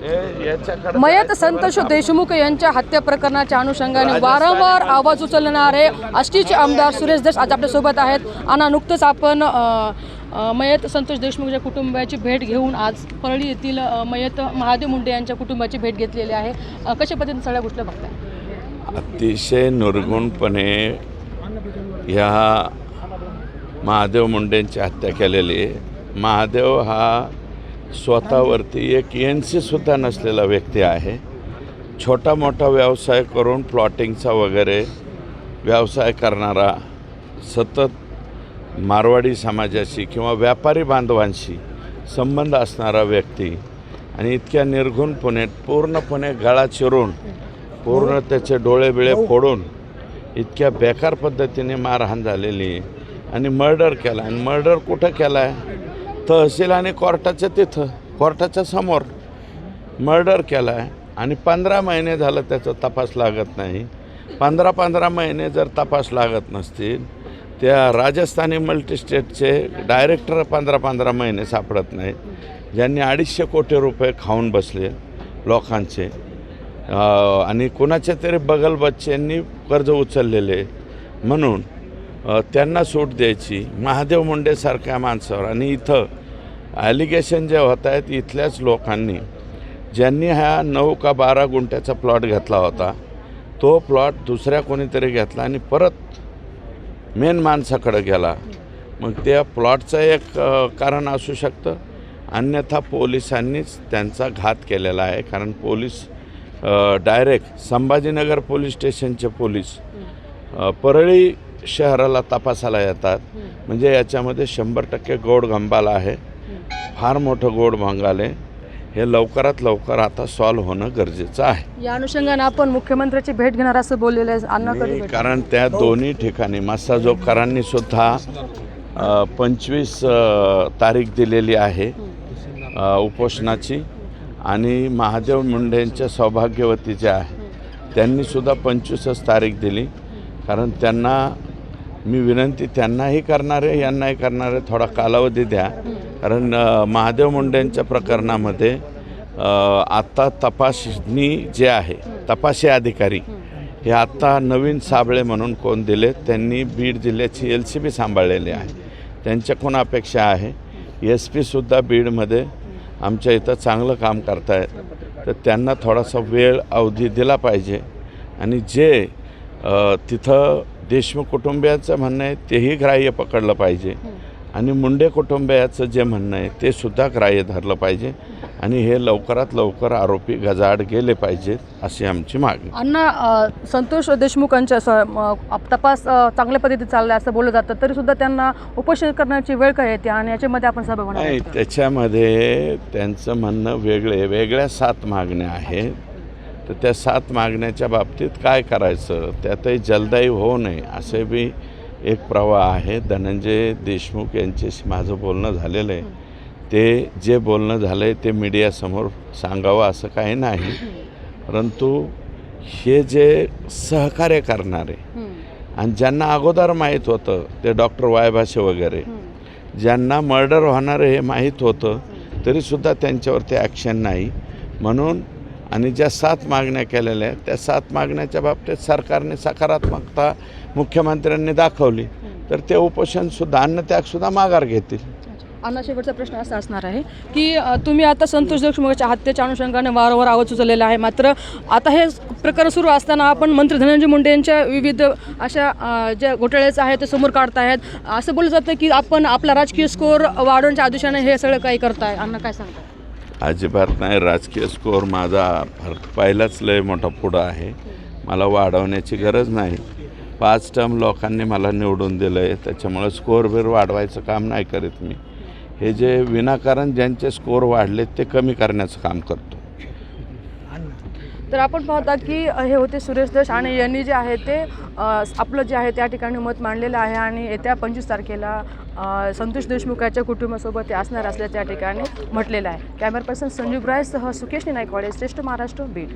मयत संतोष देशमुख यांच्या हत्या प्रकरणाच्या अनुषंगाने वारंवार आवाज उचलणारे आष्टीचे आमदार सुरेश देश आज आपल्यासोबत आहेत. आणि नुकतंच आपण मयत संतोष देशमुखच्या कुटुंबाची भेट घेऊन आज परळी येथील मयत महादेव मुंडे यांच्या कुटुंबाची भेट घेतलेली आहे. कशा पद्धतीने सगळ्या गोष्टी बघताय? अतिशय निर्गुणपणे ह्या महादेव मुंडेंची हत्या केलेली महादेव हा स्वतःवरती एक एन सीसुद्धा नसलेला व्यक्ती आहे. छोटा मोठा व्यवसाय करून प्लॉटिंगचा वगैरे व्यवसाय करणारा सतत मारवाडी समाजाशी किंवा व्यापारी बांधवांशी संबंध असणारा व्यक्ती आणि इतक्या निर्घुणपणे पूर्णपणे गळा चिरून पूर्ण त्याचे डोळे बिळे फोडून इतक्या बेकार पद्धतीने मारहाण झालेली आहे. आणि मर्डर केला. आणि मर्डर कुठं केला आहे तहसील आणि कोर्टाच्या तिथं कोर्टाच्या समोर मर्डर केला आहे आणि पंधरा महिने झालं त्याचा तपास लागत नाही. पंधरा पंधरा महिने जर तपास लागत नसतील त्या राजस्थानी मल्टीस्टेटचे डायरेक्टर पंधरा पंधरा महिने सापडत नाहीत. ज्यांनी अडीचशे कोटी रुपये खाऊन बसले लोकांचे आणि कुणाच्या तरी बगल बच्च्यांनी कर्ज उचललेले. म्हणून त्यांना सूट द्यायची. महादेव मुंडेसारख्या माणसावर. आणि इथं ॲलिगेशन जे होत आहेत इथल्याच लोकांनी ज्यांनी हा नऊ का बारा गुंठ्याचा प्लॉट घेतला होता तो प्लॉट दुसऱ्या कोणीतरी घेतला आणि परत मेन माणसाकडे गेला. मग त्या प्लॉटचं एक कारण असू शकतं. अन्यथा पोलिसांनीच त्यांचा घात केलेला आहे. कारण पोलीस डायरेक्ट संभाजीनगर पोलीस स्टेशनचे पोलीस परळी शहराला तपासाला येतात. म्हणजे याच्यामध्ये शंभर टक्के गोड गंबाल आहे. फार मोठं गोड भंगाल हे लवकरात लवकर आता सॉल्व्ह होणं गरजेचं आहे. या अनुषंगाने आपण मुख्यमंत्र्याची भेट घेणार असं बोललेलं आहे. कारण त्या दोन्ही ठिकाणी मस्साजोगकरांनी सुद्धा पंचवीस तारीख दिलेली आहे उपोषणाची. आणि महादेव मुंडेंच्या सौभाग्यवती ज्या आहे त्यांनीसुद्धा पंचवीसच तारीख दिली. कारण त्यांना मी विनंती त्यांनाही करणार आहे यांनाही करणार आहे. थोडा कालावधी द्या. कारण महादेव मुंडेंच्या प्रकरणामध्ये आत्ता तपासणी जे आहे तपासी अधिकारी हे आत्ता नवीन साबळे म्हणून कोण दिले त्यांनी बीड जिल्ह्याची एल सी बी सांभाळलेली आहे. त्यांच्याकडून अपेक्षा आहे? एस पीसुद्धा बीडमध्ये आमच्या इथं चांगलं काम करतायत. तर त्यांना थोडासा वेळ अवधी दिला पाहिजे. आणि जे तिथं देशमुख कुटुंबियांचं म्हणणं आहे तेही ग्राह्य पकडलं पाहिजे. आणि मुंडे कुटुंबियाचं जे म्हणणं आहे ते सुद्धा ग्राह्य धरलं पाहिजे. आणि हे लवकरात लवकर आरोपी गजाआड गेले पाहिजेत अशी आमची मागणी. अण्णा संतोष देशमुखांच्या तपास चांगल्या पद्धतीत चालला असं बोललं जातं तरी सुद्धा त्यांना उपोषण करण्याची वेळ काय येते आणि याच्यामध्ये आपण सहभाग होणार नाही. त्याच्यामध्ये त्यांचं म्हणणं वेगळे वेगळ्या सात मागण्या आहेत. तर त्या सात मागण्याच्या बाबतीत काय करायचं? त्यातही जलदायी होऊ नये असे बी एक प्रवाह आहे. धनंजय देशमुख यांच्याशी माझं बोलणं झालेलं आहे. ते जे बोलणं झालं आहे ते मीडियासमोर सांगावं असं काही नाही. परंतु हे जे सहकार्य करणारे आणि ज्यांना अगोदर माहीत होतं ते डॉक्टर वायभाषे वगैरे ज्यांना मर्डर होणारे हे माहीत होतं तरीसुद्धा त्यांच्यावरती ॲक्शन नाही. म्हणून आणि ज्या सात मागण्या केलेल्या आहेत त्या सात मागण्याच्या बाबतीत सरकारने सकारात्मकता मुख्यमंत्र्यांनी दाखवली. तर ते उपोषणसुद्धा अन्नत्यागसुद्धा माघार घेतील. अन्ना शेवटचा प्रश्न असा असणार आहे की तुम्ही आता संतोष देशमुखाच्या हत्येच्या अनुषंगाने वारंवार आवाज उचललेला आहे. मात्र आता हे प्रकरण सुरू असताना आपण मंत्री धनंजय मुंडे यांच्या विविध अशा ज्या घोटाळ्याचं आहे ते समोर काढतायत. असं बोललं जातं की आपण आपला राजकीय स्कोअर वाढवण्याच्या आदेशाने हे सगळं काही करताय. अण्णा काय सांगताय अजिबात नाही. राजकीय स्कोअर माझा फार पहिलाच लय मोठा पुढं आहे. मला वाढवण्याची गरज नाही. पाच टर्म लोकांनी मला निवडून दिलं आहे त्याच्यामुळं स्कोअर बिर वाढवायचं काम नाही करीत मी. हे जे विनाकारण ज्यांचे स्कोअर वाढले ते कमी करण्याचं काम करतो. तर आपण पाहता की हे होते सुरेश दश आणि यांनी जे आहे ते आपलं जे आहे त्या ठिकाणी मत मांडलेलं आहे आणि येत्या पंचवीस तारखेला संतोष देशमुखाच्या कुटुंबासोबत ते असणार असल्याचं त्या ठिकाणी म्हटलेलं आहे. कॅमेरा पर्सन संजीव रायसह सुकेश नाईकवाडे श्रेष्ठ महाराष्ट्र बीड.